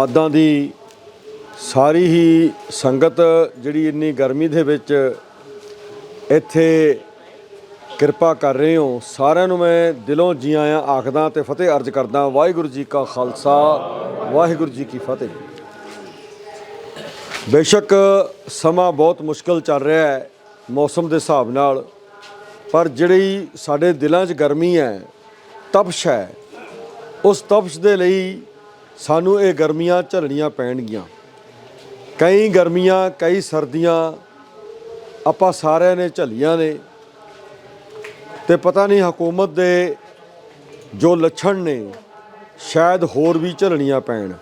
ਆਦਾਂ ਦੀ ਸਾਰੀ ਹੀ ਸੰਗਤ ਜਿਹੜੀ ਇੰਨੀ ਗਰਮੀ ਦੇ ਵਿੱਚ ਇੱਥੇ ਕਿਰਪਾ ਕਰ ਰਹੇ ਹੋ। ਸਾਰਿਆਂ ਨੂੰ ਮੈਂ ਦਿਲੋਂ ਜੀ ਆਇਆਂ ਆਖਦਾ ਤੇ ਫਤਿਹ ਅਰਜ ਕਰਦਾ, ਵਾਹਿਗੁਰੂ ਜੀ ਕਾ ਖਾਲਸਾ, ਵਾਹਿਗੁਰੂ ਜੀ ਕੀ ਫਤਿਹ। ਬੇਸ਼ੱਕ ਸਮਾਂ ਬਹੁਤ ਮੁਸ਼ਕਲ ਚੱਲ ਰਿਹਾ ਹੈ ਮੌਸਮ ਦੇ ਹਿਸਾਬ ਨਾਲ, ਪਰ ਜਿਹੜੀ ਸਾਡੇ ਦਿਲਾਂ 'ਚ ਗਰਮੀ ਹੈ, ਤਪਸ਼ ਹੈ, ਉਸ ਤਪਸ਼ ਦੇ ਲਈ ਸਾਨੂੰ ਇਹ ਗਰਮੀਆਂ ਝੱਲਣੀਆਂ ਪੈਣਗੀਆਂ। ਕਈ ਗਰਮੀਆਂ, ਕਈ ਸਰਦੀਆਂ ਆਪਾਂ ਸਾਰਿਆਂ ਨੇ ਝੱਲੀਆਂ ਨੇ ਤੇ ਪਤਾ ਨਹੀਂ ਹਕੂਮਤ ਦੇ ਜੋ ਲੱਛਣ ਨੇ ਸ਼ਾਇਦ ਹੋਰ ਵੀ ਝੱਲਣੀਆਂ ਪੈਣ।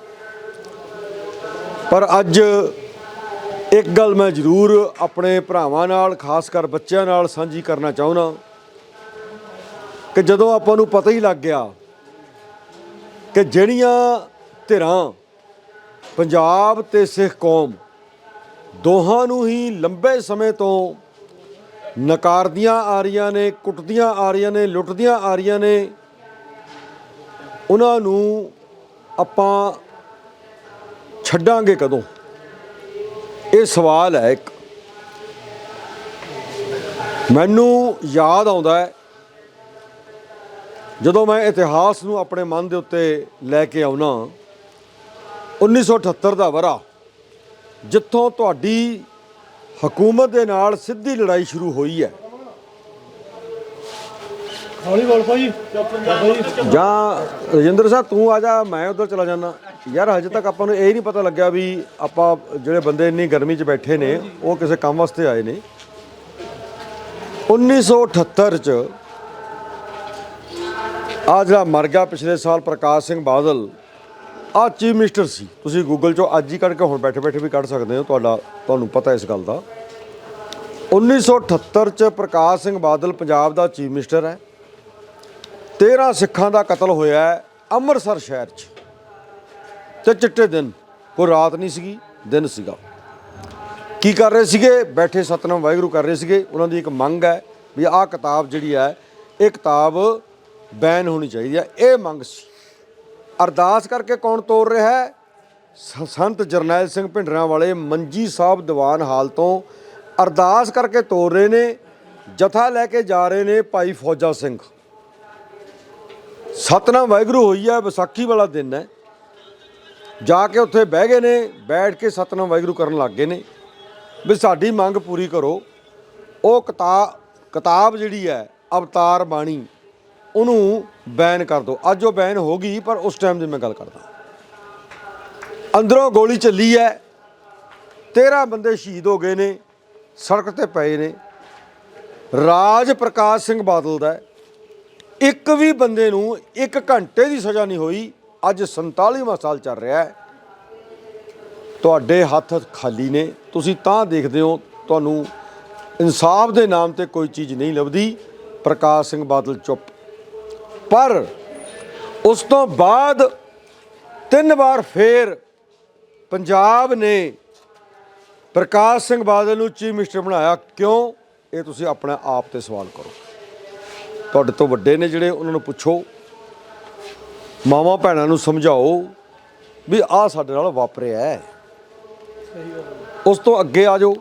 ਪਰ ਅੱਜ ਇੱਕ ਗੱਲ ਮੈਂ ਜ਼ਰੂਰ ਆਪਣੇ ਭਰਾਵਾਂ ਨਾਲ, ਖਾਸ ਕਰ ਬੱਚਿਆਂ ਨਾਲ ਸਾਂਝੀ ਕਰਨਾ ਚਾਹੁੰਦਾ ਕਿ ਜਦੋਂ ਆਪਾਂ ਨੂੰ ਪਤਾ ਹੀ ਲੱਗ ਗਿਆ ਕਿ ਜਿਹੜੀਆਂ ਧਿਰਾਂ, ਪੰਜਾਬ ਤੇ ਸਿੱਖ ਕੌਮ ਦੋਹਾਂ ਨੂੰ ਹੀ ਲੰਬੇ ਸਮੇਂ ਤੋਂ ਨਕਾਰਦੀਆਂ ਆ ਰਹੀਆਂ ਨੇ, ਕੁੱਟਦੀਆਂ ਆ ਰਹੀਆਂ ਨੇ, ਲੁੱਟਦੀਆਂ ਆ ਰਹੀਆਂ ਨੇ। ਉਹਨਾਂ ਨੂੰ ਆਪਾਂ ਛੱਡਾਂਗੇ ਕਦੋਂ? ਇਹ ਸਵਾਲ ਹੈ ਇੱਕ। ਮੈਨੂੰ ਯਾਦ ਆਉਂਦਾ ਹੈ, ਜਦੋਂ ਮੈਂ ਇਤਿਹਾਸ ਨੂੰ ਆਪਣੇ ਮਨ ਦੇ ਉੱਤੇ ਲੈ ਕੇ ਆਉਣਾ 1978 ਦਾ ਵਰਾ ਜਿੱਥੋਂ ਤੁਹਾਡੀ ਹਕੂਮਤ ਦੇ ਨਾਲ ਸਿੱਧੀ ਲੜਾਈ ਸ਼ੁਰੂ ਹੋਈ ਹੈ। ਹੌਲੀ ਬੋਲ ਭਾਈ। ਜਾਂ ਰਜਿੰਦਰ ਸਾਹਿਬ ਤੂੰ ਆ ਜਾ ਮੈਂ ਉਧਰ ਚਲਾ ਜਾਣਾ ਯਾਰ ਹਜੇ ਤੱਕ ਆਪਾਂ ਨੂੰ ਇਹ ਨਹੀਂ ਪਤਾ ਲੱਗਿਆ ਵੀ ਆਪਾਂ ਜਿਹੜੇ ਬੰਦੇ ਇੰਨੀ ਗਰਮੀ 'ਚ ਬੈਠੇ ਨੇ ਉਹ ਕਿਸੇ ਕੰਮ ਵਾਸਤੇ ਆਏ ਨੇ। 1978 'ਚ ਆ ਜਿਹੜਾ ਮਰ ਗਿਆ ਪਿਛਲੇ ਸਾਲ ਪ੍ਰਕਾਸ਼ ਸਿੰਘ ਬਾਦਲ ਆ ਚੀਫ ਮਿਨਿਸਟਰ ਸੀ। ਤੁਸੀਂ ਗੂਗਲ 'ਚੋਂ ਅੱਜ ਹੀ ਕੱਢ ਕੇ ਹੁਣ ਬੈਠੇ ਬੈਠੇ ਵੀ ਕੱਢ ਸਕਦੇ ਹੋ। ਤੁਹਾਡਾ, ਤੁਹਾਨੂੰ ਪਤਾ ਇਸ ਗੱਲ ਦਾ। 1978 'ਚ ਪ੍ਰਕਾਸ਼ ਸਿੰਘ ਬਾਦਲ ਪੰਜਾਬ ਦਾ ਚੀਫ ਮਿਨਿਸਟਰ ਹੈ। 13 ਸਿੱਖਾਂ ਦਾ ਕਤਲ ਹੋਇਆ ਹੈ ਅੰਮ੍ਰਿਤਸਰ ਸ਼ਹਿਰ 'ਚ। ਤੇ ਚਿੱਟੇ ਦਿਨ, ਕੋਈ ਰਾਤ ਨਹੀਂ ਸੀਗੀ, ਦਿਨ ਸੀਗਾ। ਕੀ ਕਰ ਰਹੇ ਸੀਗੇ? ਬੈਠੇ ਸਤਨਾਮ ਵਾਹਿਗੁਰੂ ਕਰ ਰਹੇ ਸੀਗੇ। ਉਹਨਾਂ ਦੀ ਇੱਕ ਮੰਗ ਹੈ ਵੀ ਆਹ ਕਿਤਾਬ ਜਿਹੜੀ ਹੈ, ਇਹ ਕਿਤਾਬ ਬੈਨ ਹੋਣੀ ਚਾਹੀਦੀ ਹੈ। ਇਹ ਮੰਗ ਸੀ। ਅਰਦਾਸ ਕਰਕੇ ਕੌਣ ਤੋੜ ਰਿਹਾ ਹੈ? ਸੰਤ ਜਰਨੈਲ ਸਿੰਘ ਭਿੰਡਰਾਂ ਵਾਲੇ ਮੰਜੀ ਸਾਹਿਬ ਦੀਵਾਨ ਹਾਲ ਤੋਂ ਅਰਦਾਸ ਕਰਕੇ ਤੋੜ ਰਹੇ ਨੇ, ਜਥਾ ਲੈ ਕੇ ਜਾ ਰਹੇ ਨੇ ਭਾਈ ਫੌਜਾ ਸਿੰਘ। ਸਤਨਾਮ ਵਾਹਿਗੁਰੂ ਹੋਈ ਹੈ ਵਿਸਾਖੀ ਵਾਲਾ ਦਿਨ ਹੈ। ਜਾ ਕੇ ਉੱਥੇ ਬਹਿ ਗਏ ਨੇ, ਬੈਠ ਕੇ ਸਤਨਾਮ ਵਾਹਿਗੁਰੂ ਕਰਨ ਲੱਗ ਗਏ ਨੇ। ਵੀ ਸਾਡੀ ਮੰਗ ਪੂਰੀ ਕਰੋ। ਉਹ ਕਿਤਾਬ ਕਿਤਾਬ ਜਿਹੜੀ ਹੈ, ਅਵਤਾਰ ਬਾਣੀ ਉਹਨੂੰ ਬੈਨ ਕਰ ਦਿਓ ਅੱਜ ਉਹ ਬੈਨ ਹੋ ਗਈ, ਪਰ ਉਸ ਟਾਈਮ ਦੀ ਮੈਂ ਗੱਲ ਕਰਦਾ। ਅੰਦਰੋਂ ਗੋਲੀ ਚੱਲੀ ਹੈ। 13 ਬੰਦੇ ਸ਼ਹੀਦ ਹੋ ਗਏ ਨੇ, ਸੜਕ ਤੇ ਪਏ ਨੇ। ਰਾਜ ਪ੍ਰਕਾਸ਼ ਸਿੰਘ ਬਾਦਲ ਦਾ ਇੱਕ ਵੀ ਬੰਦੇ ਨੂੰ ਇੱਕ ਘੰਟੇ ਦੀ ਸਜ਼ਾ ਨਹੀਂ ਹੋਈ। ਅੱਜ 47ਵਾਂ ਸਾਲ ਚੱਲ ਰਿਹਾ ਹੈ। ਤੁਹਾਡੇ ਹੱਥ ਖਾਲੀ ਨੇ। ਤੁਸੀਂ ਤਾਂ ਦੇਖਦੇ ਹੋ, ਤੁਹਾਨੂੰ ਇਨਸਾਫ ਦੇ ਨਾਮ ਤੇ ਕੋਈ ਚੀਜ਼ ਨਹੀਂ ਲੱਭਦੀ। ਪ੍ਰਕਾਸ਼ ਸਿੰਘ ਬਾਦਲ ਚੁੱਪ। ਪਰ ਉਸ ਤੋਂ ਬਾਅਦ ਤਿੰਨ ਵਾਰ ਫੇਰ ਪੰਜਾਬ ਨੇ ਪ੍ਰਕਾਸ਼ ਸਿੰਘ ਬਾਦਲ ਨੂੰ ਚੀਫ ਮਿਨਿਸਟਰ ਬਣਾਇਆ। ਕਿਉਂ? ਇਹ ਤੁਸੀਂ ਆਪਣੇ ਆਪ ਤੇ ਸਵਾਲ ਕਰੋ। ਤੁਹਾਡੇ ਤੋਂ ਵੱਡੇ ਨੇ ਜਿਹੜੇ ਉਹਨਾਂ ਨੂੰ ਪੁੱਛੋ। ਮਾਵਾਂ ਭੈਣਾਂ ਨੂੰ ਸਮਝਾਓ ਵੀ ਆਹ ਸਾਡੇ ਨਾਲ ਵਾਪਰਿਆ ਹੈ। ਉਸ ਤੋਂ ਅੱਗੇ ਆ ਜਾਓ।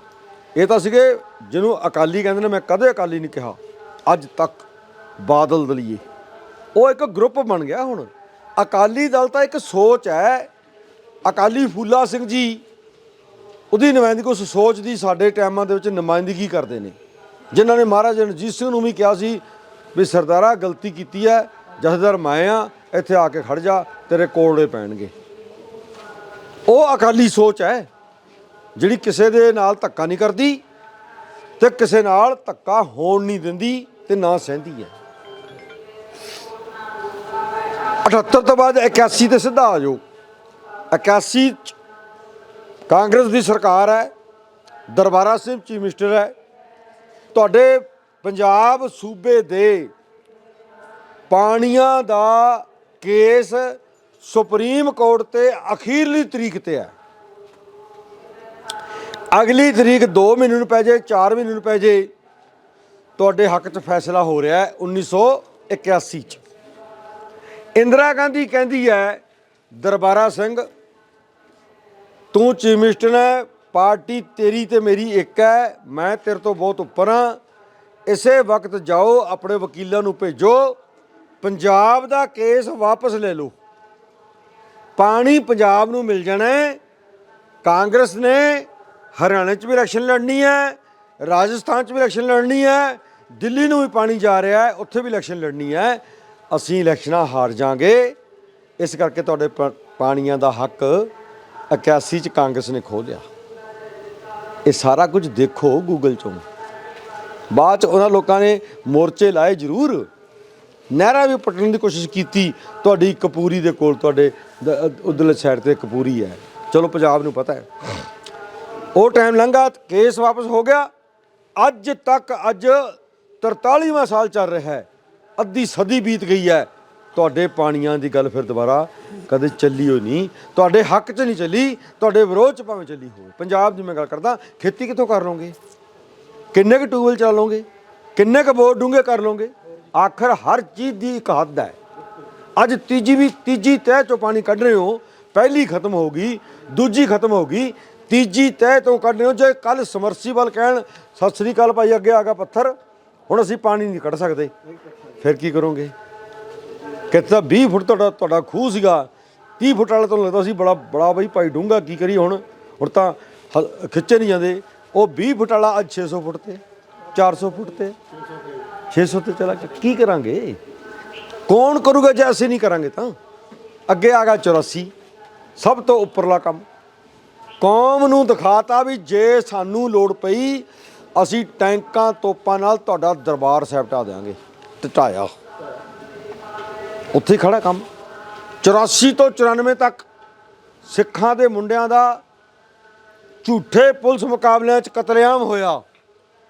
ਇਹ ਤਾਂ ਸੀਗੇ ਜਿਹਨੂੰ ਅਕਾਲੀ ਕਹਿੰਦੇ ਨੇ, ਮੈਂ ਕਦੇ ਅਕਾਲੀ ਨਹੀਂ ਕਿਹਾ। ਅੱਜ ਤੱਕ ਬਾਦਲ ਦਲੀਏ ਉਹ ਇੱਕ ਗਰੁੱਪ ਬਣ ਗਿਆ ਹੁਣ। ਅਕਾਲੀ ਦਲ ਤਾਂ ਇੱਕ ਸੋਚ ਹੈ। ਅਕਾਲੀ ਫੂਲਾ ਸਿੰਘ ਜੀ ਉਹਦੀ ਨੁਮਾਇੰਦਗੀ, ਉਸ ਸੋਚ ਦੀ ਸਾਡੇ ਟਾਈਮਾਂ ਦੇ ਵਿੱਚ ਨੁਮਾਇੰਦਗੀ ਕਰਦੇ ਨੇ। ਜਿਨ੍ਹਾਂ ਨੇ ਮਹਾਰਾਜਾ ਰਣਜੀਤ ਸਿੰਘ ਨੂੰ ਵੀ ਕਿਹਾ ਸੀ ਵੀ ਸਰਦਾਰਾ, ਗਲਤੀ ਕੀਤੀ ਹੈ, ਜਥੇਦਾਰ ਮੈਂ ਆ, ਇੱਥੇ ਆ ਕੇ ਖੜ ਜਾ, ਤੇਰੇ ਕੋੜੇ ਪੈਣਗੇ। ਉਹ ਅਕਾਲੀ ਸੋਚ ਹੈ, ਜਿਹੜੀ ਕਿਸੇ ਦੇ ਨਾਲ ਧੱਕਾ ਨਹੀਂ ਕਰਦੀ ਤੇ ਕਿਸੇ ਨਾਲ ਧੱਕਾ ਹੋਣ ਨਹੀਂ ਦਿੰਦੀ ਤੇ ਨਾ ਸਹਿੰਦੀ ਹੈ। 78 ਤੋਂ ਬਾਅਦ 81 ਤੇ ਸਿੱਧਾ ਆ ਜਾਓ। 81 ਚ ਕਾਂਗਰਸ ਦੀ ਸਰਕਾਰ ਹੈ, ਦਰਬਾਰਾ ਸਿੰਘ ਚੀਫ ਮਿਨਿਸਟਰ ਹੈ। ਤੁਹਾਡੇ ਪੰਜਾਬ ਸੂਬੇ ਦੇ ਪਾਣੀਆਂ ਦਾ ਕੇਸ ਸੁਪਰੀਮ ਕੋਰਟ ਤੇ ਅਖੀਰਲੀ ਤਰੀਕ ਤੇ ਹੈ। ਅਗਲੀ ਤਰੀਕ 2 ਮਹੀਨੇ ਨੂੰ ਪੈ ਜੇ 4 ਮਹੀਨੇ ਨੂੰ ਪੈ ਜੇ ਤੁਹਾਡੇ ਹੱਕ 'ਚ ਫੈਸਲਾ ਹੋ ਰਿਹਾ ਹੈ 1981 ਚ। ਇੰਦਰਾ ਗਾਂਧੀ ਕਹਿੰਦੀ ਹੈ, ਦਰਬਾਰਾ ਸਿੰਘ, ਤੂੰ ਚੀਫ ਮਿਨਿਸਟਰ ਹੈ ਪਾਰਟੀ ਤੇਰੀ ਤੇ ਮੇਰੀ ਇੱਕ ਹੈ, ਮੈਂ ਤੇਰੇ ਤੋਂ ਬਹੁਤ ਉੱਪਰ ਹਾਂ। ਇਸੇ ਵਕਤ ਜਾਓ, ਆਪਣੇ ਵਕੀਲਾਂ ਨੂੰ ਭੇਜੋ। ਪੰਜਾਬ ਦਾ ਕੇਸ ਵਾਪਸ ਲੈ ਲਓ। ਪਾਣੀ ਪੰਜਾਬ ਨੂੰ ਮਿਲ ਜਾਣਾ ਕਾਂਗਰਸ ਨੇ ਹਰਿਆਣਾ 'ਚ ਵੀ ਇਲੈਕਸ਼ਨ ਲੜਨੀ ਹੈ, ਰਾਜਸਥਾਨ 'ਚ ਵੀ ਇਲੈਕਸ਼ਨ ਲੜਨੀ ਹੈ, ਦਿੱਲੀ ਨੂੰ ਵੀ ਪਾਣੀ ਜਾ ਰਿਹਾ ਹੈ, ਉੱਥੇ ਵੀ ਇਲੈਕਸ਼ਨ ਲੜਨੀ ਹੈ। ਅਸੀਂ ਇਲੈਕਸ਼ਨਾਂ ਹਾਰ ਜਾਾਂਗੇ। ਇਸ ਕਰਕੇ ਤੁਹਾਡੇ ਪ- ਪਾਣੀਆਂ ਦਾ ਹੱਕ 81 ਚ ਕਾਂਗਰਸ ਨੇ ਖੋ ਲਿਆ। ਇਹ ਸਾਰਾ ਕੁਝ ਦੇਖੋ ਗੂਗਲ 'ਚੋਂ। ਬਾਅਦ 'ਚ ਉਹਨਾਂ ਲੋਕਾਂ ਨੇ ਮੋਰਚੇ ਲਾਏ ਜ਼ਰੂਰ। ਨਹਿਰਾਂ ਵੀ ਪਟਣ ਦੀ ਕੋਸ਼ਿਸ਼ ਕੀਤੀ। ਤੁਹਾਡੀ ਕਪੂਰੀ ਦੇ ਕੋਲ ਤੁਹਾਡੇ ਉਧਰਲੇ ਸਾਈਡ ਤੇ ਕਪੂਰੀ ਹੈ। ਚਲੋ ਪੰਜਾਬ ਨੂੰ ਪਤਾ ਹੈ। ਉਹ ਟਾਈਮ ਲੰਘਾ, ਕੇਸ ਵਾਪਸ ਹੋ ਗਿਆ। ਅੱਜ ਤੱਕ ਅੱਜ 43ਵਾਂ ਸਾਲ ਚੱਲ ਰਿਹਾ ਹੈ। ਅੱਧੀ ਸਦੀ ਬੀਤ ਗਈ ਹੈ। ਤੁਹਾਡੇ ਪਾਣੀਆਂ ਦੀ ਗੱਲ ਫਿਰ ਦੁਬਾਰਾ ਕਦੇ ਚੱਲੀ ਹੋਈ ਨਹੀਂ। ਤੁਹਾਡੇ ਹੱਕ 'ਚ ਨਹੀਂ ਚੱਲੀ, ਤੁਹਾਡੇ ਵਿਰੋਧ 'ਚ ਭਾਵੇਂ ਚੱਲੀ ਹੋਵੇ। ਪੰਜਾਬ ਦੀ ਮੈਂ ਗੱਲ ਕਰਦਾ, ਖੇਤੀ ਕਿੱਥੋਂ ਕਰ ਲਓਗੇ? ਕਿੰਨੇ ਕੁ ਟੂਬਲ ਚਲਾ ਲਓਗੇ? ਕਿੰਨੇ ਕੁ ਬੋਰ ਡੂੰਘੇ ਕਰ ਲਓਗੇ? ਆਖਰ ਹਰ ਚੀਜ਼ ਦੀ ਇੱਕ ਹੱਦ ਹੈ। ਅੱਜ ਤੀਜੀ ਵੀ ਤੀਜੀ ਤਹਿ ਚੋਂ ਪਾਣੀ ਕੱਢ ਰਹੇ ਹੋ, ਪਹਿਲੀ ਖਤਮ ਹੋ ਗਈ, ਦੂਜੀ ਖਤਮ ਹੋ ਗਈ, ਤੀਜੀ ਤਹਿ ਤੋਂ ਕੱਢ ਰਹੇ ਹੋ। ਜੇ ਕੱਲ ਸਮਰਸੀਬਲ ਕਹਿਣ, ਸਤਿ ਸ੍ਰੀ ਅਕਾਲ ਭਾਈ, ਅੱਗੇ ਆ ਗਿਆ ਪੱਥਰ, ਹੁਣ ਅਸੀਂ ਪਾਣੀ ਨਹੀਂ ਕੱਢ ਸਕਦੇ। ਫਿਰ ਕੀ ਕਰੋਗੇ? ਕਿਤੇ 20 ਫੁੱਟ ਤੁਹਾਡਾ ਤੁਹਾਡਾ ਖੂਹ ਸੀਗਾ। 30 ਫੁੱਟ ਵਾਲਾ ਤੁਹਾਨੂੰ ਲੱਗਦਾ ਸੀ ਬੜਾ ਬੜਾ ਬਈ ਭਾਈ ਡੂੰਗਾ ਕੀ ਕਰੀ ਹੁਣ? ਹੁਣ ਤਾਂ ਹ- ਖਿੱਚੇ ਨਹੀਂ ਜਾਂਦੇ। ਉਹ 20 ਫੁੱਟ ਵਾਲਾ ਅੱਜ 600 ਫੁੱਟ ਤੇ 400 ਫੁੱਟ ਤੇ 600 ਤੇ ਚਲਾ ਕੀ ਕਰਾਂਗੇ? ਕੌਣ ਕਰੂਗਾ ਜੇ ਅਸੀਂ ਨਹੀਂ ਕਰਾਂਗੇ ਤਾਂ? ਅੱਗੇ ਆ ਗਿਆ 84 ਸਭ ਤੋਂ ਉੱਪਰਲਾ ਕੰਮ। ਕੌਮ ਨੂੰ ਦਿਖਾਤਾ ਵੀ ਜੇ ਸਾਨੂੰ ਲੋੜ ਪਈ, ਅਸੀਂ ਟੈਂਕਾਂ, ਤੋਪਾਂ ਨਾਲ ਤੁਹਾਡਾ ਦਰਬਾਰ ਸਾਹਿਬ ਢਾ ਦੇਵਾਂਗੇ ਤੇ ਢਾਇਆ। ਉੱਥੇ ਹੀ ਖੜਾ ਕੰਮ। 84 ਤੋਂ 94 ਤੱਕ ਸਿੱਖਾਂ ਦੇ ਮੁੰਡਿਆਂ ਦਾ ਝੂਠੇ ਪੁਲਿਸ ਮੁਕਾਬਲਿਆਂ 'ਚ ਕਤਲੇਆਮ ਹੋਇਆ।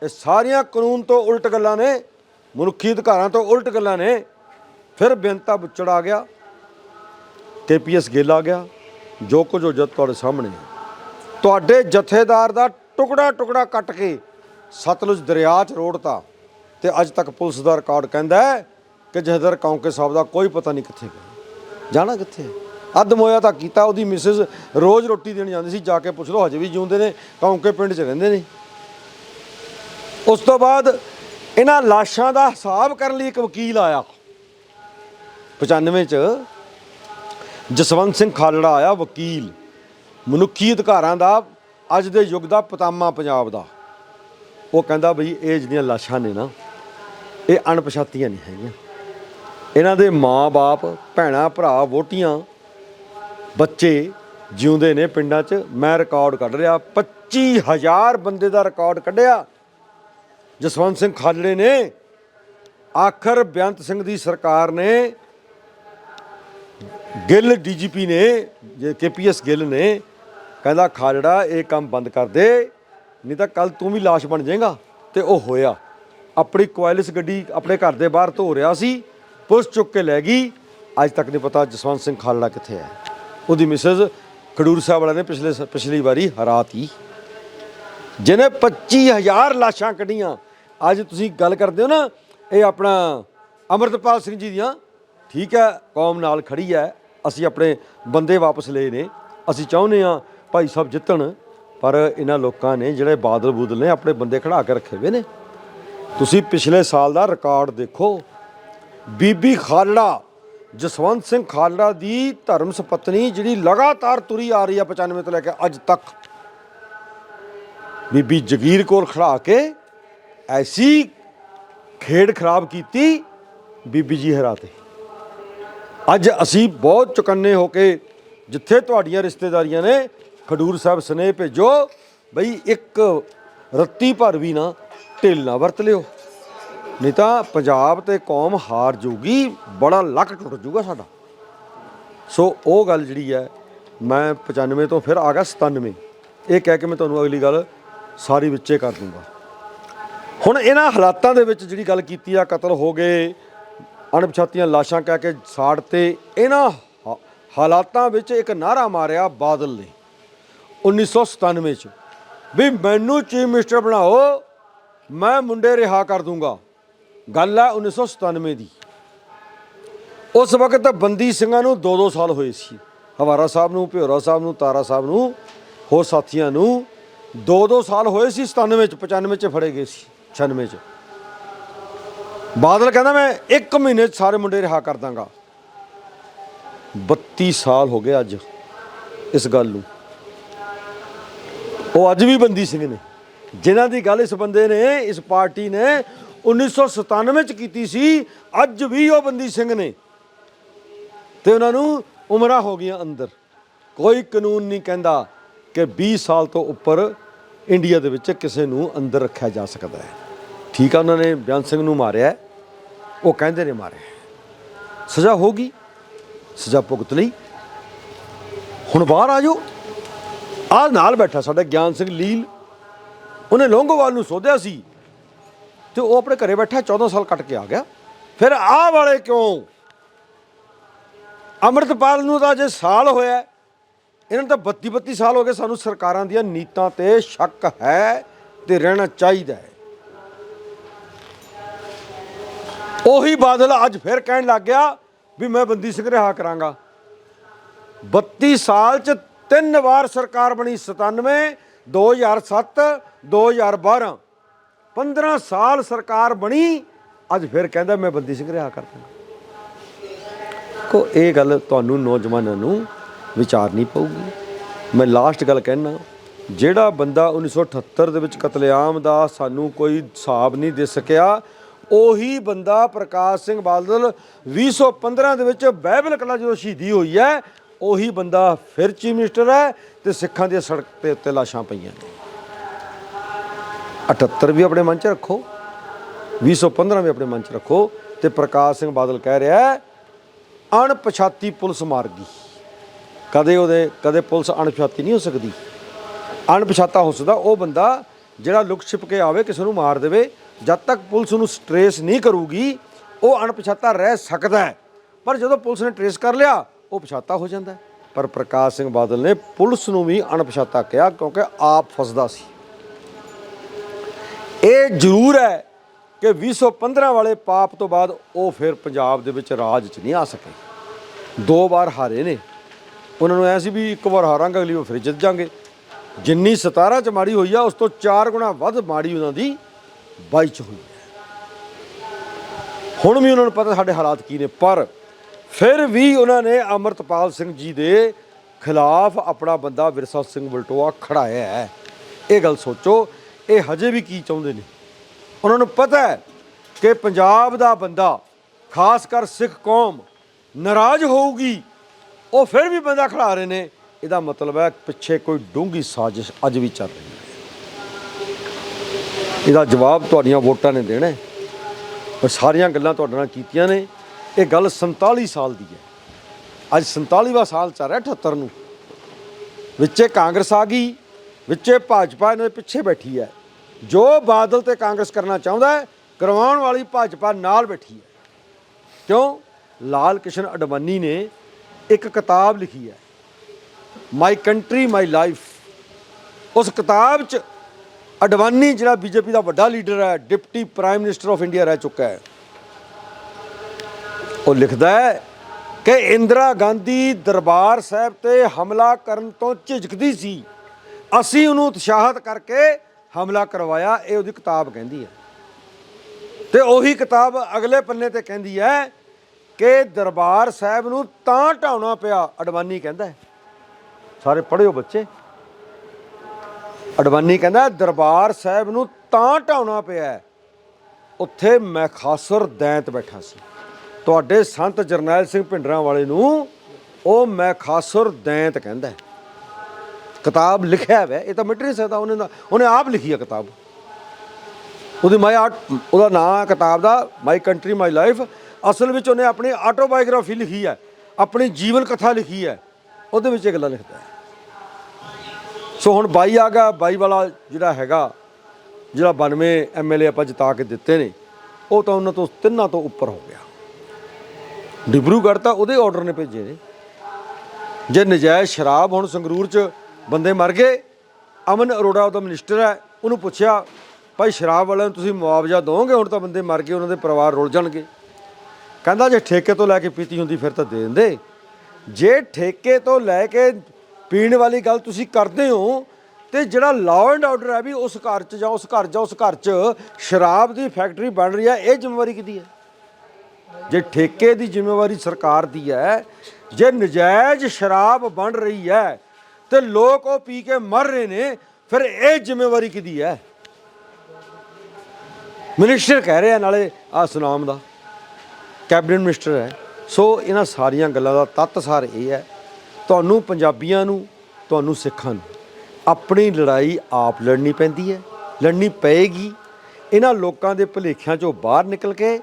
ਇਹ ਸਾਰੀਆਂ ਕਾਨੂੰਨ ਤੋਂ ਉਲਟ ਗੱਲਾਂ ਨੇ, ਮਨੁੱਖੀ ਅਧਿਕਾਰਾਂ ਤੋਂ ਉਲਟ ਗੱਲਾਂ ਨੇ। ਫਿਰ ਬੇਨਤਾ ਬੁੱਚੜ ਆ ਗਿਆ। ਕੇਪੀਐਸ ਗਿੱਲ ਆ ਗਿਆ। ਜੋ ਕੁਝ ਉਹ ਜਦ ਤੁਹਾਡੇ ਸਾਹਮਣੇ। ਤੁਹਾਡੇ ਜਥੇਦਾਰ ਦਾ ਟੁਕੜਾ ਟੁਕੜਾ ਕੱਟ ਕੇ ਸਤਲੁਜ ਦਰਿਆ 'ਚ ਰੋੜਤਾ। ਤੇ ਅੱਜ ਤੱਕ ਪੁਲਿਸ ਦਾ ਰਿਕਾਰਡ ਕਹਿੰਦਾ ਹੈ ਕਿ ਜਥੇਦਾਰ ਕੌਂਕੇ ਸਾਹਿਬ ਦਾ ਕੋਈ ਪਤਾ ਨਹੀਂ ਕਿੱਥੇ ਗਿਆ। ਜਾਣਾ ਕਿੱਥੇ ਅੱਧ ਮੋਇਆ ਤਾਂ ਕੀਤਾ, ਉਹਦੀ ਮਿਸਿਸ ਰੋਜ਼ ਰੋਟੀ ਦੇਣ ਜਾਂਦੀ ਸੀ, ਜਾ ਕੇ ਪੁੱਛ ਲਓ, ਹਜੇ ਵੀ ਜਿਉਂਦੇ ਨੇ, ਕੌਂਕੇ ਪਿੰਡ 'ਚ ਰਹਿੰਦੇ ਨੇ। ਉਸ ਤੋਂ ਬਾਅਦ ਇਹਨਾਂ ਲਾਸ਼ਾਂ ਦਾ ਹਿਸਾਬ ਕਰਨ ਲਈ ਇੱਕ ਵਕੀਲ ਆਇਆ। 95 ਚ ਜਸਵੰਤ ਸਿੰਘ ਖਾਲੜਾ ਆਇਆ, ਵਕੀਲ। ਮਨੁੱਖੀ ਅਧਿਕਾਰਾਂ ਦਾ ਅੱਜ ਦੇ ਯੁੱਗ ਦਾ ਪਤਾਮਾ ਪੰਜਾਬ ਦਾ। ਉਹ ਕਹਿੰਦਾ ਬਈ, ਇਹ ਜਿਹੜੀਆਂ ਲਾਸ਼ਾਂ ਨੇ ਨਾ ਇਹ ਅਣਪਛਾਤੀਆਂ ਨਹੀਂ ਹੈਗੀਆਂ। ਇਹਨਾਂ ਦੇ ਮਾਂ-ਬਾਪ ਭੈਣਾਂ, ਭਰਾ ਵੋਟੀਆਂ ਬੱਚੇ ਜਿਉਂਦੇ ਨੇ ਪਿੰਡਾਂ 'ਚ। ਮੈਂ ਰਿਕਾਰਡ ਕੱਢ ਰਿਹਾ 25000 ਬੰਦੇ ਦਾ ਰਿਕਾਰਡ ਕੱਢਿਆ। ਜਸਵੰਤ ਸਿੰਘ ਖਾਲੜੇ ਨੇ। ਆਖਰ ਬੇਅੰਤ ਸਿੰਘ ਦੀ ਸਰਕਾਰ ਨੇ, ਗਿੱਲ ਡੀਜੀਪੀ ਨੇ, ਜੇ ਕੇਪੀਐਸ ਗਿੱਲ ਨੇ, ਕਹਿੰਦਾ ਖਾਲੜਾ ਇਹ ਕੰਮ ਬੰਦ ਕਰ ਦੇ, ਨਹੀਂ ਤਾਂ ਕੱਲ ਤੂੰ ਵੀ ਲਾਸ਼ ਬਣ ਜਾਏਗਾ। ਤੇ ਉਹ ਹੋਇਆ। ਆਪਣੀ ਕੁਆਇਲਸ ਗੱਡੀ ਆਪਣੇ ਘਰ ਦੇ ਬਾਹਰ ਧੋ ਰਿਹਾ ਸੀ, ਪੁਲਿਸ ਚੁੱਕ ਕੇ ਲੈ ਗਈ। ਅੱਜ ਤੱਕ ਨਹੀਂ ਪਤਾ ਜਸਵੰਤ ਸਿੰਘ ਖਾਲੜਾ ਕਿੱਥੇ ਹੈ। ਉਹਦੀ ਮਿਸਿਸ ਖਡੂਰ ਸਾਹਿਬ ਵਾਲਿਆਂ ਨੇ ਪਿਛਲੇ ਸ- ਪਿਛਲੀ ਵਾਰੀ ਹਰਾਤੀ। ਜਿਹਨੇ 25000 ਲਾਸ਼ਾਂ ਕੱਢੀਆਂ। ਅੱਜ ਤੁਸੀਂ ਗੱਲ ਕਰਦੇ ਹੋ ਨਾ, ਇਹ ਆਪਣਾ ਅਮਰਤਪਾਲ ਸਿੰਘ ਜੀ ਦੀਆਂ। ਠੀਕ ਹੈ, ਕੌਮ ਨਾਲ ਖੜੀ ਹੈ। ਅਸੀਂ ਆਪਣੇ ਬੰਦੇ ਵਾਪਸ ਲਏ ਨੇ। ਅਸੀਂ ਚਾਹੁੰਦੇ ਆ ਭਾਈ ਸਾਹਿਬ ਜਿੱਤਣ, ਪਰ ਇਹਨਾਂ ਲੋਕਾਂ ਨੇ ਜਿਹੜੇ ਬਾਦਲ ਬੂਦਲ ਨੇ ਆਪਣੇ ਬੰਦੇ ਖੜਾ ਕੇ ਰੱਖੇ ਹੋਏ ਨੇ। ਤੁਸੀਂ ਪਿਛਲੇ ਸਾਲ ਦਾ ਰਿਕਾਰਡ ਦੇਖੋ। ਬੀਬੀ ਖਾਲੜਾ, ਜਸਵੰਤ ਸਿੰਘ ਖਾਲੜਾ ਦੀ ਧਰਮ ਸੁਪਤਨੀ ਜਿਹੜੀ ਲਗਾਤਾਰ ਤੁਰੀ ਆ ਰਹੀ ਹੈ 95 ਤੋਂ ਲੈ ਕੇ ਅੱਜ ਤੱਕ। ਬੀਬੀ ਜਗੀਰ ਕੋਲ ਖੜਾ ਕੇ ਐਸੀ ਖੇਡ ਖਰਾਬ ਕੀਤੀ ਬੀਬੀ ਜੀ ਹਰਾਤੇ ਅੱਜ ਅਸੀਂ ਬਹੁਤ ਚੁਕੰਨੇ ਹੋ ਕੇ ਜਿੱਥੇ ਤੁਹਾਡੀਆਂ ਰਿਸ਼ਤੇਦਾਰੀਆਂ ਨੇ ਖਡੂਰ ਸਾਹਿਬ ਸਨੇਹ ਭੇਜੋ, ਬਈ ਇੱਕ ਰੱਤੀ ਭਰ ਵੀ ਨਾ ਢਿੱਲ ਨਾ ਵਰਤ ਲਿਓ। ਨਹੀਂ ਤਾਂ ਪੰਜਾਬ ਤੇ ਕੌਮ ਹਾਰ ਜੂਗੀ, ਬੜਾ ਲੱਕ ਟੁੱਟ ਜੂਗਾ ਸਾਡਾ। ਸੋ ਉਹ ਗੱਲ ਜਿਹੜੀ ਹੈ, ਮੈਂ 95 ਤੋਂ ਫਿਰ ਆ ਗਿਆ 97 ਇਹ ਕਹਿ ਕੇ ਮੈਂ ਤੁਹਾਨੂੰ ਅਗਲੀ ਗੱਲ ਸਾਰੀ ਵਿੱਚੇ ਕਰ ਦੂੰਗਾ। ਹੁਣ ਇਹਨਾਂ ਹਾਲਾਤਾਂ ਦੇ ਵਿੱਚ ਜਿਹੜੀ ਗੱਲ ਕੀਤੀ ਆ, ਕਤਲ ਹੋ ਗਏ, ਅਣਪਛਾਤੀਆਂ ਲਾਸ਼ਾਂ ਕਹਿ ਕੇ ਸਾੜ ਤੇ, ਇਹਨਾਂ ਹਾ- ਹਾਲਾਤਾਂ ਵਿੱਚ ਇੱਕ ਨਾਰਾ ਮਾਰਿਆ ਬਾਦਲ ਨੇ। 1997 ਚ। ਵੀ ਮੈਨੂੰ ਚੀਫ ਮਿਨਿਸਟਰ ਬਣਾਓ ਮੈਂ ਮੁੰਡੇ ਰਿਹਾ ਕਰ ਦੂੰਗਾ। ਗੱਲ ਹੈ 1997 ਦੀ। ਉਸ ਵਕਤ ਬੰਦੀ ਸਿੰਘਾਂ ਨੂੰ 2-2 ਸਾਲ ਹੋਏ ਸੀ। ਹਵਾਰਾ ਸਾਹਿਬ ਨੂੰ, ਭਿਓਰਾ ਸਾਹਿਬ ਨੂੰ, ਤਾਰਾ ਸਾਹਿਬ ਨੂੰ, ਹੋਰ ਸਾਥੀਆਂ ਨੂੰ 2-2 ਸਾਲ ਹੋਏ ਸੀ 97 ਚ 95 ਚ ਫੜੇ ਗਏ ਸੀ 96 ਚ। ਬਾਦਲ ਕਹਿੰਦਾ, ਮੈਂ 1 ਮਹੀਨੇ ਚ ਸਾਰੇ ਮੁੰਡੇ ਰਿਹਾ ਕਰ ਦਾਂਗਾ। 32 ਸਾਲ ਹੋ ਗਏ ਅੱਜ ਇਸ ਗੱਲ ਨੂੰ। ਉਹ ਅੱਜ ਵੀ ਬੰਦੀ ਸਿੰਘ ਨੇ। ਜਿਨ੍ਹਾਂ ਦੀ ਗੱਲ ਇਸ ਬੰਦੇ ਨੇ, ਇਸ ਪਾਰਟੀ ਨੇ 1997 ਚ ਕੀਤੀ ਸੀ, ਅੱਜ ਵੀ ਉਹ ਬੰਦੀ ਸਿੰਘ ਨੇ। ਤੇ ਉਹਨਾਂ ਨੂੰ ਉਮਰਾਂ ਹੋ ਗਈਆਂ ਅੰਦਰ। ਕੋਈ ਕਾਨੂੰਨ ਨਹੀਂ ਕਹਿੰਦਾ ਕਿ 20 ਸਾਲ ਤੋਂ ਉੱਪਰ ਇੰਡੀਆ ਦੇ ਵਿੱਚ ਕਿਸੇ ਨੂੰ ਅੰਦਰ ਰੱਖਿਆ ਜਾ ਸਕਦਾ ਹੈ। ਠੀਕ ਆ, ਉਹਨਾਂ ਨੇ ਬਿਆਨ ਸਿੰਘ ਨੂੰ ਮਾਰਿਆ ਉਹ ਕਹਿੰਦੇ ਨੇ ਮਾਰਿਆ ਹੈ। ਸਜ਼ਾ ਹੋਗੀ ਸਜ਼ਾ ਭੁਗਤ ਲਈ। ਹੁਣ ਬਾਹਰ ਆ ਜਾਓ। ਆ ਨਾਲ ਬੈਠਾ ਸਾਡਾ ਗਿਆਨ ਸਿੰਘ ਲੀਲ। ਉਹਨੇ ਲੋਂਗੋਵਾਲ ਨੂੰ ਸੋਧਿਆ ਸੀ ਤੇ ਉਹ ਆਪਣੇ ਘਰੇ ਬੈਠਾ 14 ਸਾਲ ਕੱਟ ਕੇ ਆ ਗਿਆ। ਫਿਰ ਆਹ ਵਾਲੇ ਕਿਉਂ? ਅੰਮ੍ਰਿਤਪਾਲ ਨੂੰ ਤਾਂ ਜੇ ਸਾਲ ਹੋਇਆ ਇਹਨਾਂ ਨੂੰ ਤਾਂ 32 32 ਸਾਲ ਹੋ ਗਏ, ਸਾਨੂੰ ਸਰਕਾਰਾਂ ਦੀਆਂ ਨੀਤਾਂ ਤੇ ਸ਼ੱਕ ਹੈ ਤੇ ਰਹਿਣਾ ਚਾਹੀਦਾ ਹੈ। ਉਹੀ ਬਾਦਲ ਅੱਜ ਫਿਰ ਕਹਿਣ ਲੱਗ ਗਿਆ ਵੀ ਮੈਂ ਬੰਦੀ ਸਿੰਘ ਰਿਹਾ ਕਰਾਂਗਾ। 32 ਸਾਲ ਚ ਤਿੰਨ ਵਾਰ ਸਰਕਾਰ ਬਣੀ 97 2007 2012 15 ਸਾਲ ਸਰਕਾਰ ਬਣੀ, ਅੱਜ ਫਿਰ ਕਹਿੰਦਾ ਮੈਂ ਬੰਦੀ ਸਿੰਘ ਰਿਹਾ ਕਰਦਾ। ਕੋ ਇਹ ਗੱਲ ਤੁਹਾਨੂੰ ਨੌਜਵਾਨਾਂ ਨੂੰ ਵਿਚਾਰਨੀ ਪਊਗੀ। ਮੈਂ ਲਾਸਟ ਗੱਲ ਕਹਿਣਾ ਜਿਹੜਾ ਬੰਦਾ 1978 ਦੇ ਵਿੱਚ ਕਤਲੇਆਮ ਦਾ ਸਾਨੂੰ ਕੋਈ ਹਿਸਾਬ ਨਹੀਂ ਦੇ ਸਕਿਆ, ਉਹੀ ਬੰਦਾ ਪ੍ਰਕਾਸ਼ ਸਿੰਘ ਬਾਦਲ 2015 ਦੇ ਵਿੱਚ ਬਹਿਬਲ ਕਲਾ ਜਦੋਂ ਸ਼ਹੀਦੀ ਹੋਈ ਹੈ ਉਹੀ ਬੰਦਾ ਫਿਰ ਚੀਫ ਮਿਨਿਸਟਰ ਹੈ ਤੇ ਸਿੱਖਾਂ ਦੀ ਸੜਕ ਤੇ ਉੱਤੇ ਲਾਸ਼ਾਂ ਪਈਆਂ ਨੇ। 78 ਵੀ ਆਪਣੇ ਮਨ 'ਚ ਰੱਖੋ 2015 ਵੀ ਆਪਣੇ ਮਨ 'ਚ ਰੱਖੋ ਤੇ ਪ੍ਰਕਾਸ਼ ਸਿੰਘ ਬਾਦਲ ਕਹਿ ਰਿਹਾ ਹੈ, ਅਣਪਛਾਤੀ ਪੁਲਿਸ ਮਾਰ ਗਈ। ਕਦੇ ਉਹਦੇ, ਕਦੇ ਪੁਲਿਸ ਅਣਪਛਾਤੀ ਨਹੀਂ ਹੋ ਸਕਦੀ। ਅਣਪਛਾਤਾ ਹੋ ਸਕਦਾ ਉਹ ਬੰਦਾ ਜਿਹੜਾ ਲੁਕ ਛਿਪ ਕੇ ਆਵੇ, ਕਿਸੇ ਨੂੰ ਮਾਰ ਦੇਵੇ, ਜਦ ਤੱਕ ਪੁਲਿਸ ਨੂੰ ਸਟ੍ਰੇਸ ਨਹੀਂ ਕਰੂਗੀ, ਉਹ ਅਣਪਛਾਤਾ ਰਹਿ ਸਕਦਾ ਹੈ। ਪਰ ਜਦੋਂ ਪੁਲਿਸ ਨੇ ਟ੍ਰੇਸ ਕਰ ਲਿਆ ਉਹ ਪਛਾਤਾ ਹੋ ਜਾਂਦਾ ਪਰ ਪ੍ਰਕਾਸ਼ ਸਿੰਘ ਬਾਦਲ ਨੇ ਪੁਲਿਸ ਨੂੰ ਵੀ ਅਣਪਛਾਤਾ ਕਿਹਾ ਕਿਉਂਕਿ ਆਪ ਫਸਦਾ ਸੀ। ਇਹ ਜ਼ਰੂਰ ਹੈ ਕਿ 2015 ਵਾਲੇ ਪਾਪ ਤੋਂ ਬਾਅਦ ਉਹ ਫਿਰ ਪੰਜਾਬ ਦੇ ਵਿੱਚ ਰਾਜ 'ਚ ਨਹੀਂ ਆ ਸਕੇ। ਦੋ ਵਾਰ ਹਾਰੇ ਨੇ। ਉਹਨਾਂ ਨੂੰ ਐ ਸੀ ਵੀ ਇੱਕ ਵਾਰ ਹਾਰਾਂਗੇ, ਅਗਲੀ ਵਾਰ ਫਿਰ ਜਿੱਤ ਜਾਾਂਗੇ। ਜਿੰਨੀ 17 ਚ ਮਾੜੀ ਹੋਈ ਆ, ਉਸ ਤੋਂ 4 ਗੁਣਾ ਵੱਧ ਮਾੜੀ ਉਹਨਾਂ ਦੀ 22 ਚ ਹੋਈ ਹੈ। ਹੁਣ ਵੀ ਉਹਨਾਂ ਨੂੰ ਪਤਾ ਸਾਡੇ ਹਾਲਾਤ ਕੀ ਨੇ, ਪਰ ਫਿਰ ਵੀ ਉਹਨਾਂ ਨੇ ਅਮਰਤਪਾਲ ਸਿੰਘ ਜੀ ਦੇ ਖਿਲਾਫ ਆਪਣਾ ਬੰਦਾ ਵਿਰਸਾ ਸਿੰਘ ਬਲਟੋਆ ਖੜਾਇਆ ਹੈ। ਇਹ ਗੱਲ ਸੋਚੋ, ਇਹ ਹਜੇ ਵੀ ਕੀ ਚਾਹੁੰਦੇ ਨੇ? ਉਹਨਾਂ ਨੂੰ ਪਤਾ ਹੈ ਕਿ ਪੰਜਾਬ ਦਾ ਬੰਦਾ, ਖਾਸ ਕਰ ਸਿੱਖ ਕੌਮ, ਨਾਰਾਜ਼ ਹੋਊਗੀ, ਉਹ ਫਿਰ ਵੀ ਬੰਦਾ ਖੜਾ ਰਹੇ ਨੇ। ਇਹਦਾ ਮਤਲਬ ਹੈ ਪਿੱਛੇ ਕੋਈ ਡੂੰਗੀ ਸਾਜ਼ਿਸ਼ ਅੱਜ ਵੀ ਚੱਲ ਰਹੀ ਹੈ। ਇਹਦਾ ਜਵਾਬ ਤੁਹਾਡੀਆਂ ਵੋਟਾਂ ਨੇ ਦੇਣਾ ਹੈ। ਸਾਰੀਆਂ ਗੱਲਾਂ ਤੁਹਾਡੇ ਨਾਲ ਕੀਤੀਆਂ ਨੇ। ਇਹ ਗੱਲ 47 ਸਾਲ ਦੀ ਹੈ। ਅੱਜ 47ਵਾਂ ਸਾਲ ਚੱਲ ਰਿਹਾ 78 ਨੂੰ। ਵਿੱਚੇ ਕਾਂਗਰਸ ਆ ਗਈ, ਵਿੱਚੇ ਭਾਜਪਾ ਇਹਨਾਂ ਦੇ ਪਿੱਛੇ ਬੈਠੀ ਹੈ। ਜੋ ਬਾਦਲ ਤੇ ਕਾਂਗਰਸ ਕਰਨਾ ਚਾਹੁੰਦਾ ਹੈ, ਕਰਵਾਉਣ ਵਾਲੀ ਭਾਜਪਾ ਨਾਲ ਬੈਠੀ ਹੈ। ਕਿਉਂ? ਲਾਲ ਕਿਸ਼ਨ ਅਡਵਾਨੀ ਨੇ ਇੱਕ ਕਿਤਾਬ ਲਿਖੀ ਹੈ। My country, my life. ਉਸ ਕਿਤਾਬ 'ਚ ਅਡਵਾਨੀ ਜਿਹੜਾ ਬੀਜੇਪੀ ਦਾ ਵੱਡਾ ਲੀਡਰ ਹੈ, deputy prime minister of India ਰਹਿ ਚੁੱਕਾ ਹੈ। ਉਹ ਲਿਖਦਾ ਹੈ ਕਿ ਇੰਦਰਾ ਗਾਂਧੀ ਦਰਬਾਰ ਸਾਹਿਬ ਤੇ ਹਮਲਾ ਕਰਨ ਤੋਂ ਝਿਜਕਦੀ ਸੀ। ਅਸੀਂ ਉਹਨੂੰ ਉਤਸ਼ਾਹਿਤ ਕਰਕੇ ਹਮਲਾ ਕਰਵਾਇਆ, ਇਹ ਉਹਦੀ ਕਿਤਾਬ ਕਹਿੰਦੀ ਹੈ। ਤੇ ਉਹੀ ਕਿਤਾਬ ਅਗਲੇ ਪੰਨੇ ਤੇ ਕਹਿੰਦੀ ਹੈ ਕਿ ਦਰਬਾਰ ਸਾਹਿਬ ਨੂੰ ਤਾਂ ਢਾਉਣਾ ਪਿਆ, ਅਡਵਾਨੀ ਕਹਿੰਦਾ ਹੈ। ਸਾਰੇ ਪੜ੍ਹਿਓ ਬੱਚੇ। ਅਡਵਾਨੀ ਕਹਿੰਦਾ ਦਰਬਾਰ ਸਾਹਿਬ ਨੂੰ ਤਾਂ ਢਾਉਣਾ ਪਿਆ ਉੱਥੇ ਮੈਂ ਮੈਖਾਸੁਰ ਦੈਂਤ ਬੈਠਾ ਸੀ। ਤੁਹਾਡੇ ਸੰਤ ਜਰਨੈਲ ਸਿੰਘ ਭਿੰਡਰਾਂ ਵਾਲੇ ਨੂੰ ਉਹ ਮੈਖਾਸੁਰ ਦੈਂਤ ਕਹਿੰਦਾ ਕਿਤਾਬ ਲਿਖਿਆ ਹੋਇਆ ਇਹ ਤਾਂ ਮਿਟ ਨਹੀਂ ਸਕਦਾ ਉਹਨੇ ਉਹਨੇ ਆਪ ਲਿਖੀ ਹੈ ਕਿਤਾਬ। ਉਹਦੀ ਮਾਈ ਆਰਟ ਉਹਦਾ ਨਾਮ ਹੈ ਕਿਤਾਬ ਦਾ, ਮਾਈ ਕੰਟਰੀ, ਮਾਈ ਲਾਈਫ। ਅਸਲ ਵਿੱਚ ਉਹਨੇ ਆਪਣੀ ਆਟੋਬਾਇਓਗ੍ਰਾਫੀ ਲਿਖੀ ਹੈ, ਆਪਣੀ ਜੀਵਨ ਕਥਾ ਲਿਖੀ ਹੈ, ਉਹਦੇ ਵਿੱਚ ਇਹ ਗੱਲਾਂ ਲਿਖਦਾ ਹੈ। ਸੋ ਹੁਣ ਬਾਈ ਆ ਗਿਆ, ਬਾਈ ਵਾਲਾ ਜਿਹੜਾ ਹੈਗਾ, ਜਿਹੜਾ 92 ਐਮਐਲਏ ਆਪਾਂ ਜਿਤਾ ਕੇ ਦਿੱਤੇ ਨੇ, ਉਹ ਤਾਂ ਉਹਨਾਂ ਤੋਂ ਤਿੰਨਾਂ ਤੋਂ ਉੱਪਰ ਹੋ ਗਿਆ। ਡਿਬਰੂਗੜ੍ਹ ਤਾਂ ਉਹਦੇ ਆਰਡਰ ਨੇ ਭੇਜੇ ਨੇ। ਜੇ ਨਜਾਇਜ਼ ਸ਼ਰਾਬ ਹੁਣ ਸੰਗਰੂਰ 'ਚ ਬੰਦੇ ਮਰ ਗਏ, ਅਮਨ ਅਰੋੜਾ ਉਹਦਾ ਮਿਨਿਸਟਰ ਹੈ, ਉਹਨੂੰ ਪੁੱਛਿਆ, ਭਾਈ ਸ਼ਰਾਬ ਵਾਲਿਆਂ ਨੂੰ ਤੁਸੀਂ ਮੁਆਵਜ਼ਾ ਦੋਗੇ, ਹੁਣ ਤਾਂ ਬੰਦੇ ਮਰ ਗਏ, ਉਹਨਾਂ ਦੇ ਪਰਿਵਾਰ ਰੁਲ ਜਾਣਗੇ। ਕਹਿੰਦਾ, ਜੇ ਠੇਕੇ ਤੋਂ ਲੈ ਕੇ ਪੀਤੀ ਹੁੰਦੀ ਫਿਰ ਤਾਂ ਦੇ ਦਿੰਦੇ। ਜੇ ਠੇਕੇ ਤੋਂ ਲੈ ਕੇ ਪੀਣ ਵਾਲੀ ਗੱਲ ਤੁਸੀਂ ਕਰਦੇ ਹੋ, ਤੇ ਜਿਹੜਾ ਲਾਅ ਐਂਡ ਆਰਡਰ ਹੈ ਵੀ ਉਸ ਘਰ 'ਚ ਜਾਂ ਉਸ ਘਰ ਜਾਂ ਉਸ ਘਰ 'ਚ ਸ਼ਰਾਬ ਦੀ ਫੈਕਟਰੀ ਬਣ ਰਹੀ ਹੈ, ਇਹ ਜ਼ਿੰਮੇਵਾਰੀ ਕਿਹਦੀ ਹੈ? ਜੇ ਠੇਕੇ ਦੀ ਜ਼ਿੰਮੇਵਾਰੀ ਸਰਕਾਰ ਦੀ ਹੈ, ਜੇ ਨਜਾਇਜ਼ ਸ਼ਰਾਬ ਬਣ ਰਹੀ ਹੈ ਤੇ ਲੋਕ ਉਹ ਪੀ ਕੇ ਮਰ ਰਹੇ ਨੇ, ਫਿਰ ਇਹ ਜ਼ਿੰਮੇਵਾਰੀ ਕਿਹਦੀ ਹੈ? ਮਿਨਿਸਟਰ ਕਹਿ ਰਿਹਾ, ਨਾਲੇ ਆ ਸੁਨਾਮ ਦਾ। ਕੈਬਨਿਟ ਮਿਨਿਸਟਰ ਹੈ। ਸੋ ਇਹਨਾਂ ਸਾਰੀਆਂ ਗੱਲਾਂ ਦਾ ਤੱਤ ਸਾਰ ਇਹ ਹੈ, ਤੁਹਾਨੂੰ ਪੰਜਾਬੀਆਂ ਨੂੰ, ਤੁਹਾਨੂੰ ਸਿੱਖਾਂ ਨੂੰ, ਆਪਣੀ ਲੜਾਈ ਆਪ ਲੜਨੀ ਪੈਂਦੀ ਹੈ, ਲੜਨੀ ਪਏਗੀ। ਇਹਨਾਂ ਲੋਕਾਂ ਦੇ ਭੁਲੇਖਿਆਂ ਚੋਂ ਬਾਹਰ ਨਿਕਲ ਕੇ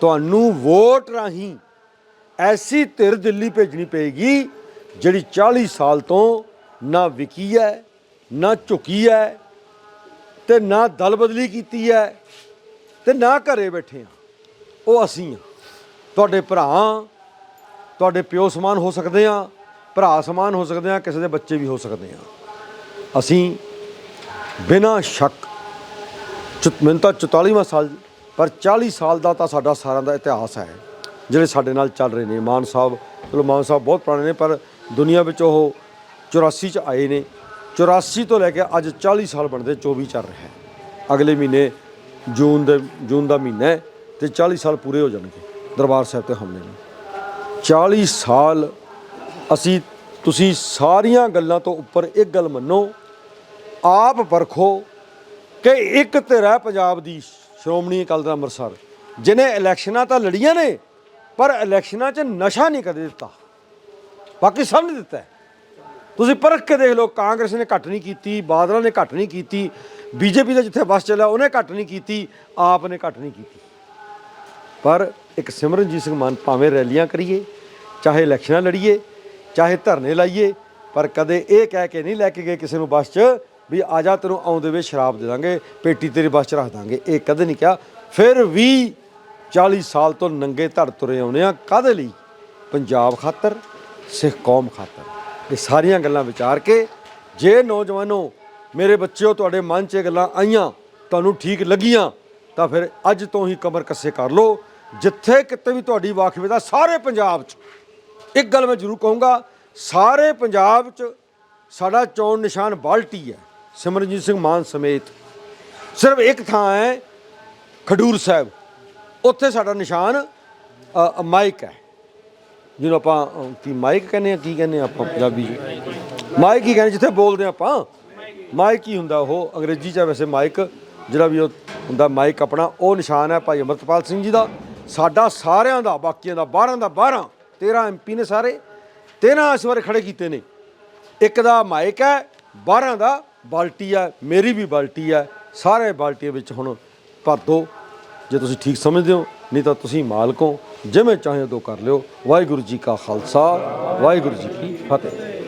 ਤੁਹਾਨੂੰ ਵੋਟ ਰਾਹੀਂ ਐਸੀ ਧਿਰ ਦਿੱਲੀ ਭੇਜਣੀ ਪਏਗੀ ਜਿਹੜੀ 40 ਸਾਲ ਤੋਂ ਨਾ ਵਿਕੀ ਹੈ ਨਾ ਝੁਕੀ ਹੈ ਤੇ ਨਾ ਦਲ ਬਦਲੀ ਕੀਤੀ ਹੈ ਤੇ ਨਾ ਘਰੇ ਬੈਠੇ ਆ। ਉਹ ਅਸੀਂ ਆ। ਤੁਹਾਡੇ ਭਰਾ, ਤੁਹਾਡੇ ਪਿਓ ਸਮਾਨ ਹੋ ਸਕਦੇ ਆ, ਭਰਾ ਸਮਾਨ ਹੋ ਸਕਦੇ ਆ, ਕਿਸੇ ਦੇ ਬੱਚੇ ਵੀ ਹੋ ਸਕਦੇ ਆ। ਅਸੀਂ ਬਿਨਾਂ ਸ਼ੱਕ ਚ- ਮੈਨੂੰ ਤਾਂ 44ਵਾਂ ਸਾਲ ਪਰ 40 ਸਾਲ ਦਾ ਤਾਂ ਸਾਡਾ ਸਾਰਿਆਂ ਦਾ ਇਤਿਹਾਸ ਹੈ, ਜਿਹੜੇ ਸਾਡੇ ਨਾਲ ਚੱਲ ਰਹੇ ਨੇ। ਮਾਨ ਸਾਹਿਬ, ਚਲੋ ਮਾਨ ਸਾਹਿਬ ਬਹੁਤ ਪੁਰਾਣੇ ਨੇ, ਪਰ ਦੁਨੀਆ ਵਿੱਚ ਉਹ 84 ਚ ਆਏ ਨੇ। 84 ਤੋਂ ਲੈ ਕੇ ਅੱਜ 40 ਸਾਲ ਬਣਦੇ 24 ਚੱਲ ਰਿਹਾ ਹੈ। ਅਗਲੇ ਮਹੀਨੇ ਜੂਨ ਦੇ, ਜੂਨ ਦਾ ਮਹੀਨਾ ਹੈ ਤੇ 40 ਸਾਲ ਪੂਰੇ ਹੋ ਜਾਣਗੇ ਦਰਬਾਰ ਸਾਹਿਬ ਤੇ ਹਮਲੇ ਨੂੰ। 40 ਸਾਲ ਅਸੀਂ, ਤੁਸੀਂ ਸਾਰੀਆਂ ਗੱਲਾਂ ਤੋਂ ਉੱਪਰ ਇੱਕ ਗੱਲ ਮੰਨੋ, ਆਪ ਪਰਖੋ ਕਿ ਇੱਕ ਧਿਰ ਹੈ ਪੰਜਾਬ ਦੀ ਸ਼੍ਰੋਮਣੀ ਅਕਾਲੀ ਦਲ ਅੰਮ੍ਰਿਤਸਰ ਜਿਨੇ ਇਲੈਕਸ਼ਨਾਂ ਤਾਂ ਲੜੀਆਂ ਨੇ, ਪਰ ਇਲੈਕਸ਼ਨਾਂ 'ਚ ਨਸ਼ਾ ਨਹੀਂ ਕਦੇ ਦਿੱਤਾ। ਬਾਕੀ ਸਭ ਨੇ ਦਿੱਤਾ ਤੁਸੀਂ ਪਰਖ ਕੇ ਦੇਖ ਲਓ, ਕਾਂਗਰਸ ਨੇ ਘੱਟ ਨਹੀਂ ਕੀਤੀ, ਬਾਦਲਾਂ ਨੇ ਘੱਟ ਨਹੀਂ ਕੀਤੀ, ਬੀਜੇਪੀ ਦਾ ਜਿੱਥੇ ਬਸ ਚੱਲਿਆ, ਉਹਨੇ ਘੱਟ ਨਹੀਂ ਕੀਤੀ, ਆਪ ਨੇ ਘੱਟ ਨਹੀਂ ਕੀਤੀ। ਪਰ ਇੱਕ ਸਿਮਰਨਜੀਤ ਸਿੰਘ ਮਾਨ ਭਾਵੇਂ ਰੈਲੀਆਂ ਕਰੀਏ, ਚਾਹੇ ਇਲੈਕਸ਼ਨਾਂ ਲੜੀਏ, ਚਾਹੇ ਧਰਨੇ ਲਾਈਏ, ਪਰ ਕਦੇ ਇਹ ਕਹਿ ਕੇ ਨਹੀਂ ਲੈ ਕੇ ਗਏ ਕਿਸੇ ਨੂੰ ਬੱਸ 'ਚ ਵੀ ਆ ਜਾ ਤੈਨੂੰ ਆਉਂਦੇ ਵੇ ਸ਼ਰਾਬ ਦੇ ਦਾਂਗੇ, ਪੇਟੀ ਤੇਰੀ ਬੱਸ 'ਚ ਰੱਖ ਦਾਂਗੇ। ਇਹ ਕਦੇ ਨਹੀਂ ਕਿਹਾ। ਫਿਰ ਵੀ 40 ਸਾਲ ਤੋਂ ਨੰਗੇ ਧੜ ਤੁਰੇ ਆਉਨੇ ਆ। ਕਾਦੇ ਲਈ? ਪੰਜਾਬ ਖਾਤਰ, ਸਿੱਖ ਕੌਮ ਖਾਤਰ। ਇਹ ਸਾਰੀਆਂ ਗੱਲਾਂ ਵਿਚਾਰ ਕੇ ਜੇ ਨੌਜਵਾਨੋ, ਮੇਰੇ ਬੱਚਿਓ, ਤੁਹਾਡੇ ਮਨ 'ਚ ਇਹ ਗੱਲਾਂ ਆਈਆਂ, ਤੁਹਾਨੂੰ ਠੀਕ ਲੱਗੀਆਂ, ਤਾਂ ਫਿਰ ਅੱਜ ਤੋਂ ਹੀ ਕਮਰ ਕੱਸੇ ਕਰ ਲਓ। ਜਿੱਥੇ ਕਿਤੇ ਵੀ ਤੁਹਾਡੀ ਵਾਕਫੀਅਤ ਸਾਰੇ ਪੰਜਾਬ 'ਚ। ਇੱਕ ਗੱਲ ਮੈਂ ਜ਼ਰੂਰ ਕਹੂੰਗਾ, ਸਾਰੇ ਪੰਜਾਬ 'ਚ ਸਾਡਾ ਚੋਣ ਨਿਸ਼ਾਨ ਬਾਲਟੀ ਹੈ। ਸਿਮਰਨਜੀਤ ਸਿੰਘ ਮਾਨ ਸਮੇਤ ਸਿਰਫ ਇੱਕ ਥਾਂ ਹੈ ਖਡੂਰ ਸਾਹਿਬ। ਉੱਥੇ ਸਾਡਾ ਨਿਸ਼ਾਨ ਅ, ਮਾਈਕ ਹੈ। ਜਿਹਨੂੰ ਆਪਾਂ ਕੀ ਮਾਈਕ ਕਹਿੰਦੇ ਆ ਕੀ ਕਹਿੰਦੇ ਆ ਆਪਾਂ ਪੰਜਾਬੀ 'ਚ? ਮਾਈਕ ਹੀ ਕਹਿੰਦੇ ਜਿੱਥੇ ਬੋਲਦੇ ਆ ਆਪਾਂ। ਮਾਈਕ ਹੀ ਹੁੰਦਾ ਉਹ ਅੰਗਰੇਜ਼ੀ 'ਚ ਵੈਸੇ ਮਾਈਕ। ਜਿਹੜਾ ਵੀ ਉਹ ਹੁੰਦਾ ਮਾਈਕ ਆਪਣਾ ਉਹ ਨਿਸ਼ਾਨ ਹੈ ਭਾਈ ਅਮਰਤਪਾਲ ਸਿੰਘ ਜੀ ਦਾ। ਸਾਡਾ ਸਾਰਿਆਂ ਦਾ ਬਾਕੀਆਂ ਦਾ 12 ਦਾ 12 13 ਐਮਪੀ ਨੇ ਸਾਰੇ। 13 ਇਸ ਵਾਰ ਖੜੇ ਕੀਤੇ ਨੇ। ਇੱਕ ਦਾ ਮਾਈਕ ਹੈ 12 ਦਾ ਬਾਲਟੀ ਹੈ ਮੇਰੀ ਵੀ ਬਾਲਟੀ ਹੈ ਸਾਰੇ ਬਾਲਟੀਆਂ ਵਿੱਚ ਹੁਣ ਭਰ ਦਿਓ ਜੇ ਤੁਸੀਂ ਠੀਕ ਸਮਝਦੇ ਹੋ, ਨਹੀਂ ਤਾਂ ਤੁਸੀਂ ਮਾਲਕ ਹੋ। ਜਿਵੇਂ ਚਾਹੇ ਉਦੋਂ ਕਰ ਲਿਓ। ਵਾਹਿਗੁਰੂ ਜੀ ਕਾ ਖਾਲਸਾ, ਵਾਹਿਗੁਰੂ ਜੀ ਕੀ ਫਤਿਹ।